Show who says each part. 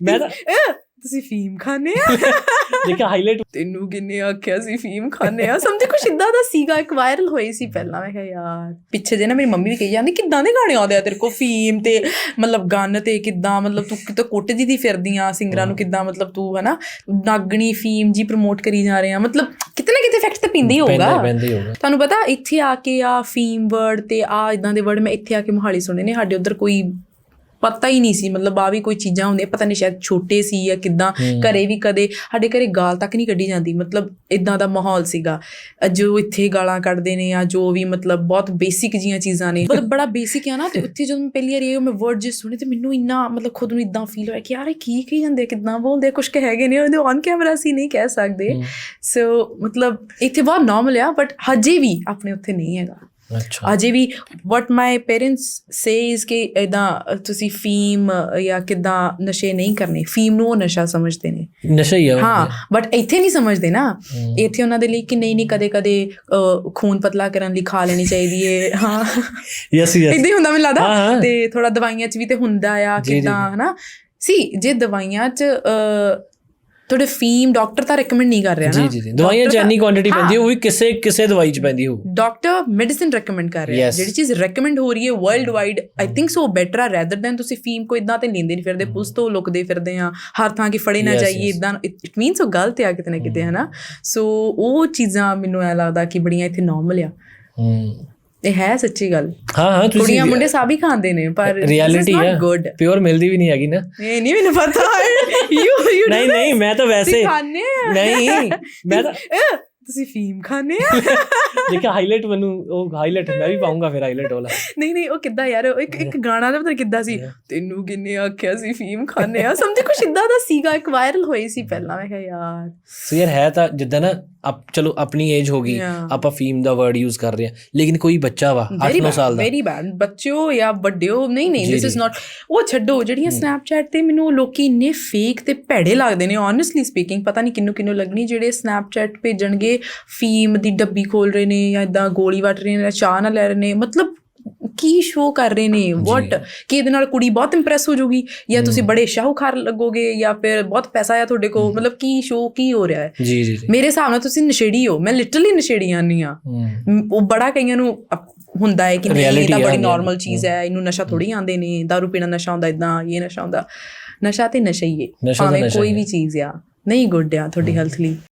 Speaker 1: ਮੈਂ ਤਾਂ
Speaker 2: ਤੁਸੀਂ ਫੀਮ ਖਾਣੇ ਆ?
Speaker 1: ਦੇਖਿਆ ਹਾਈਲਾਈਟ
Speaker 2: ਤੈਨੂੰ ਕਿੰਨੇ ਆਖਿਆ ਸੀ ਫੀਮ ਖਾਣੇ ਆ? ਸਮਝੇ ਕੁਛ ਇਦਾਂ ਦਾ ਸੀਗਾ ਇੱਕ ਵਾਇਰਲ ਹੋਈ ਸੀ ਪਹਿਲਾਂ ਮੈਂ ਕਿਹਾ ਯਾਰ। ਪਿੱਛੇ ਜੇ ਨਾ ਮੇਰੀ ਮੰਮੀ ਵੀ ਕਹੀ ਜਾਂਦੀ ਕਿੱਦਾਂ ਦੇ ਗਾਣੇ ਆਉਂਦੇ ਆ ਤੇਰੇ ਕੋ ਫੀਮ ਤੇ ਮਤਲਬ ਗਨ ਤੇ ਕਿੱਦਾਂ ਮਤਲਬ ਤੂੰ ਕਿਤੇ ਕੁੱਟਦੀ ਦੀ ਫਿਰਦੀ ਆ ਸਿੰਗਰਾਂ ਨੂੰ ਕਿੱਦਾਂ ਮਤਲਬ ਤੂੰ ਹਨਾ ਨਾਗਣੀ ਫੀਮ ਜੀ ਪ੍ਰਮੋਟ ਕਰੀ ਜਾ ਰਹੇ ਆ। ਮਤਲਬ ਕਿਤੇ ਨਾ ਕਿਤੇ ਇਫੈਕਟ ਤਾਂ ਪਿੰਦਾ ਹੀ
Speaker 1: ਹੋਗਾ
Speaker 2: ਤੁਹਾਨੂੰ ਪਤਾ ਇੱਥੇ ਆ ਕੇ ਆ ਫੀਮ ਵਰਡ ਤੇ ਆ ਇਦਾਂ ਦੇ ਵਰਡ ਮੈਂ ਇੱਥੇ ਆ ਕੇ ਮੋਹਾਲੀ ਸੁਣੇ ਨੇ ਸਾਡੇ ਉਧਰ ਕੋਈ ਪਤਾ ਹੀ ਨਹੀਂ ਸੀ ਮਤਲਬ ਆ ਵੀ ਕੋਈ ਚੀਜ਼ਾਂ ਹੁੰਦੀਆਂ ਪਤਾ ਨਹੀਂ ਸ਼ਾਇਦ ਛੋਟੇ ਸੀ ਜਾਂ ਕਿੱਦਾਂ ਘਰੇ ਵੀ ਕਦੇ ਸਾਡੇ ਘਰੇ ਗਾਲ ਤੱਕ ਨਹੀਂ ਕੱਢੀ ਜਾਂਦੀ ਮਤਲਬ ਇਦਾਂ ਦਾ ਮਾਹੌਲ ਸੀਗਾ। ਜੋ ਇੱਥੇ ਗਾਲਾਂ ਕੱਢਦੇ ਨੇ ਆ ਜੋ ਵੀ ਮਤਲਬ ਬਹੁਤ ਬੇਸਿਕ ਜੀਆਂ ਚੀਜ਼ਾਂ ਨੇ। ਮਤਲਬ ਬੜਾ ਬੇਸਿਕ ਆ ਨਾ ਤੇ ਉੱਥੇ ਜਦੋਂ ਮੈਂ ਪਹਿਲੀ ਵਾਰੀ ਇਹ ਮੈਂ ਵਰਡ ਜੇ ਸੁਣੇ ਤੇ ਮੈਨੂੰ ਇੰਨਾ ਮਤਲਬ ਖੁਦ ਨੂੰ ਇਦਾਂ ਫੀਲ ਹੋਇਆ ਕਿ ਯਾਰ ਇਹ ਕੀ ਕਹੀ ਜਾਂਦੇ ਕਿੱਦਾਂ ਬੋਲਦੇ ਆ, ਕੁਛ ਕੁ ਹੈਗੇ ਨੇ ਉਹਦੇ ਔਨ ਕੈਮਰਾ ਸੀ ਨਹੀਂ ਕਹਿ ਸਕਦੇ। ਸੋ ਮਤਲਬ ਇੱਥੇ ਬਹੁਤ ਨਾਰਮਲ ਆ ਬਟ ਹਜੇ ਵੀ ਆਪਣੇ ਉੱਥੇ ਨਹੀਂ ਹੈਗਾ। ਅਜੇ ਵੀ ਵਟ ਮਾਈ ਪੇਰੈਂਟਸ ਸੇਜ਼ ਕਿ ਇਦਾਂ ਤੁਸੀਂ ਫੀਮ ਜਾਂ ਕਿਦਾਂ ਨਸ਼ੇ ਨਹੀਂ ਕਰਨੇ। ਫੀਮ ਨੂੰ ਉਹ ਨਸ਼ਾ ਸਮਝਦੇ ਨੇ।
Speaker 1: ਨਸ਼ਾ ਹੀ ਆ
Speaker 2: ਹਾਂ ਬਟ ਇੱਥੇ ਨਹੀਂ ਸਮਝਦੇ ਨਾ। ਇੱਥੇ ਉਹਨਾਂ ਦੇ ਲਈ ਕਿ ਨਹੀਂ ਨਹੀਂ ਕਦੇ ਕਦੇ ਖੂਨ ਪਤਲਾ ਕਰਨ ਲਈ ਖਾ ਲੈਣੀ ਚਾਹੀਦੀ ਏ। ਹਾਂ।
Speaker 1: ਯੈਸ ਯੈਸ
Speaker 2: ਇਦਾਂ ਹੁੰਦਾ ਮੈਨੂੰ ਲੱਗਦਾ। ਤੇ ਥੋੜਾ ਦਵਾਈਆਂ 'ਚ ਵੀ ਤੇ ਹੁੰਦਾ ਆ ਕਿਦਾਂ ਹਨਾ। ਸੀ ਜੇ ਦਵਾਈਆਂ 'ਚ ਤੁਹਾਡੇ ਫੀਮ ਡਾਕਟਰ ਤਾਂ ਰეკਮੈਂਡ ਨਹੀਂ ਕਰ ਰਿਹਾ ਨਾ।
Speaker 1: ਜੀ ਜੀ। ਜੀ ਦਵਾਈਆਂ
Speaker 2: ਜਾਨੀ
Speaker 1: ਕੁਆਂਟੀਟੀ ਪੈਂਦੀ ਉਹ ਵੀ ਕਿਸੇ ਕਿਸੇ ਦਵਾਈ ਚ ਪੈਂਦੀ ਹੋ
Speaker 2: ਡਾਕਟਰ ਮੈਡੀਸਿਨ ਰეკਮੈਂਡ ਕਰ ਰਿਹਾ। ਜਿਹੜੀ ਚੀਜ਼ ਰეკਮੈਂਡ ਹੋ ਰਹੀ ਹੈ world wide I think so better ਆ। ਰੈਦਰ ਦੈਨ ਤੁਸੀਂ ਫੀਮ ਕੋ ਇਦਾਂ ਤੇ ਲੈਂਦੇ ਨਹੀਂ ਫਿਰਦੇ ਪੁਲਿਸ ਤੋਂ ਲੁਕਦੇ ਫਿਰਦੇ ਆ ਹਰ ਥਾਂ ਕਿ ਫੜੇ ਨਾ ਜਾਈਏ ਇਦਾਂ ਇਟ ਮੀਨਸ ਉਹ ਗਲਤ ਆ ਕਿਤੇ ਨਾ ਕਿਤੇ ਹਨਾ। ਸੋ ਉਹ ਚੀਜ਼ਾਂ ਮੈਨੂੰ ਐ ਲੱਗਦਾ ਕਿ ਬੜੀਆਂ ਇੱਥੇ ਨਾਰਮਲ ਆ।
Speaker 1: ਹੂੰ
Speaker 2: ਇਹ ਹੈ ਸੱਚੀ ਗੱਲ।
Speaker 1: ਹਾਂ ਹਾਂ ਤੁਸੀਂ
Speaker 2: ਕੁੜੀਆਂ ਮੁੰਡੇ ਸਭ ਹੀ ਖਾਂਦੇ ਨੇ ਪਰ
Speaker 1: ਰਿਐਲਿਟੀ ਹੈ ਪਿਓਰ ਮਿਲਦੀ ਵੀ ਨਹੀਂ ਹੈਗੀ ਨਾ।
Speaker 2: ਇਹ ਨਹੀਂ ਮੈਨੂੰ ਪਤਾ। ਹੈ ਯੂ ਯੂ
Speaker 1: ਨਹੀਂ ਨਹੀਂ ਮੈਂ ਤਾਂ ਵੈਸੇ
Speaker 2: ਖਾਣੇ
Speaker 1: ਨਹੀਂ ਮੈਂ ਤਾਂ
Speaker 2: ਤੁਸੀਂ ਫੀਮ ਖਾਣੇ ਆ?
Speaker 1: ਦੇਖਿਆ ਹਾਈਲਾਈਟ ਮੈਨੂੰ ਉਹ ਹਾਈਲਾਈਟ ਮੈਂ ਵੀ ਪਾਉਂਗਾ ਫਿਰ ਹਾਈਲਾਈਟ ਵਾਲਾ।
Speaker 2: ਨਹੀਂ ਨਹੀਂ ਉਹ ਕਿੱਦਾਂ ਯਾਰ? ਇੱਕ ਇੱਕ ਗਾਣਾ ਦਾ ਪਤਾ ਕਿੱਦਾਂ ਸੀ। ਤੈਨੂੰ ਕਿੰਨੇ ਆਖਿਆ ਸੀ ਫੀਮ ਖਾਣੇ ਆ। ਸਮਝੇ ਕੁਛ ਇਦਾਂ ਦਾ ਸੀਗਾ ਇੱਕ ਵਾਇਰਲ ਹੋਈ ਸੀ ਪਹਿਲਾਂ। ਮੈਂ ਕਿਹਾ ਯਾਰ।
Speaker 1: ਸੋ ਯਾਰ ਹੈ ਤਾਂ ਜਿੱਦਾਂ ਨਾ ਆਪ ਚਲੋ ਆਪਣੀ ਏਜ ਹੋ ਗਈ. ਆਪਾਂ ਫੀਮ ਦਾ ਵਰਡ ਯੂਜ਼ ਕਰ ਰਹੇ ਹਾਂ। ਲੇਕਿਨ ਕੋਈ ਬੱਚਾ ਵਾ 8-9 ਸਾਲ ਦਾ।
Speaker 2: ਵੈਰੀ ਬੈਡ ਬੱਚਿਓ ਜਾਂ ਵੱਡਿਓ ਨਹੀਂ ਨਹੀਂ ਦਿਸ ਇਜ਼। ਨਾਟ ਉਹ ਛੱਡੋ ਜਿਹੜੀਆਂ ਸਨੈਪਚੈਟ ਤੇ ਮੈਨੂੰ ਲੋਕੀ ਇੰਨੇ ਫੇਕ ਤੇ ਭੈੜੇ ਲੱਗਦੇ ਨੇ ਓਨੈਸਟਲੀ ਸਪੀਕਿੰਗ ਪਤਾ ਨਹੀਂ ਕਿੰਨੂੰ ਕਿੰਨੂੰ ਲੱਗਣੀ ਜਿਹੜੇ ਸਨੈਪਚੈਟ ਭੇਜਣਗੇ ਫੀਮ ਦੀ ਡੱਬੀ ਖੋਲ ਰਹੇ ਨੇ ਜਾਂ ਇਦਾਂ ਗੋਲੀ ਵੱਟ ਰਹੇ ਨੇ ਚਾਹ ਨਾ ਲੈ ਰਹੇ ਨੇ ਮਤਲਬ ਕੀ ਸ਼ੋ ਕਰ ਰਹੇ ਨੇ? ਵਾਟ ਕਿ ਇਹਦੇ ਨਾਲ ਕੁੜੀ ਬਹੁਤ ਇੰਪ੍ਰੈਸ ਹੋ ਜਾਊਗੀ ਜਾਂ ਤੁਸੀਂ ਬੜੇ ਸ਼ਾਹੂਕਾਰ ਲੱਗੋਗੇ ਜਾਂ ਫਿਰ ਬਹੁਤ ਪੈਸਾ ਆ ਤੁਹਾਡੇ ਕੋਲ? ਮਤਲਬ ਕੀ ਸ਼ੋ ਕੀ ਹੋ ਰਿਹਾ ਹੈ?
Speaker 1: ਜੀ ਜੀ
Speaker 2: ਮੇਰੇ ਹਿਸਾਬ ਨਾਲ ਤੁਸੀਂ ਨਸ਼ੇੜੀ ਹੋ। ਮੈਂ ਲਿਟਰਲੀ ਨਸ਼ੇੜੀ ਆਨੀ ਆ। ਉਹ ਬੜਾ ਕਈਆਂ ਨੂੰ ਹੁੰਦਾ ਹੈ ਕਿ ਨਹੀਂ ਇਹ ਤਾਂ ਬੜੀ. ਨਾਰਮਲ ਚੀਜ਼ ਹੈ। ਇਹਨੂੰ ਨਸ਼ਾ ਥੋੜੀ ਆਉਂਦੇ ਨੇ। दारू ਪੀਣਾ ਨਸ਼ਾ ਹੁੰਦਾ ਇਦਾਂ ਇਹ ਨਸ਼ਾ ਹੁੰਦਾ। ਨਸ਼ਾ ਤੇ ਨਸ਼ਾ ਹੀ ਹੈ। ਭਾਵੇਂ ਕੋਈ ਵੀ ਚੀਜ਼ ਆ। ਨਹੀਂ ਗੁੱਡ ਆ ਤੁਹਾਡੀ ਹੈਲਥ ਲਈ।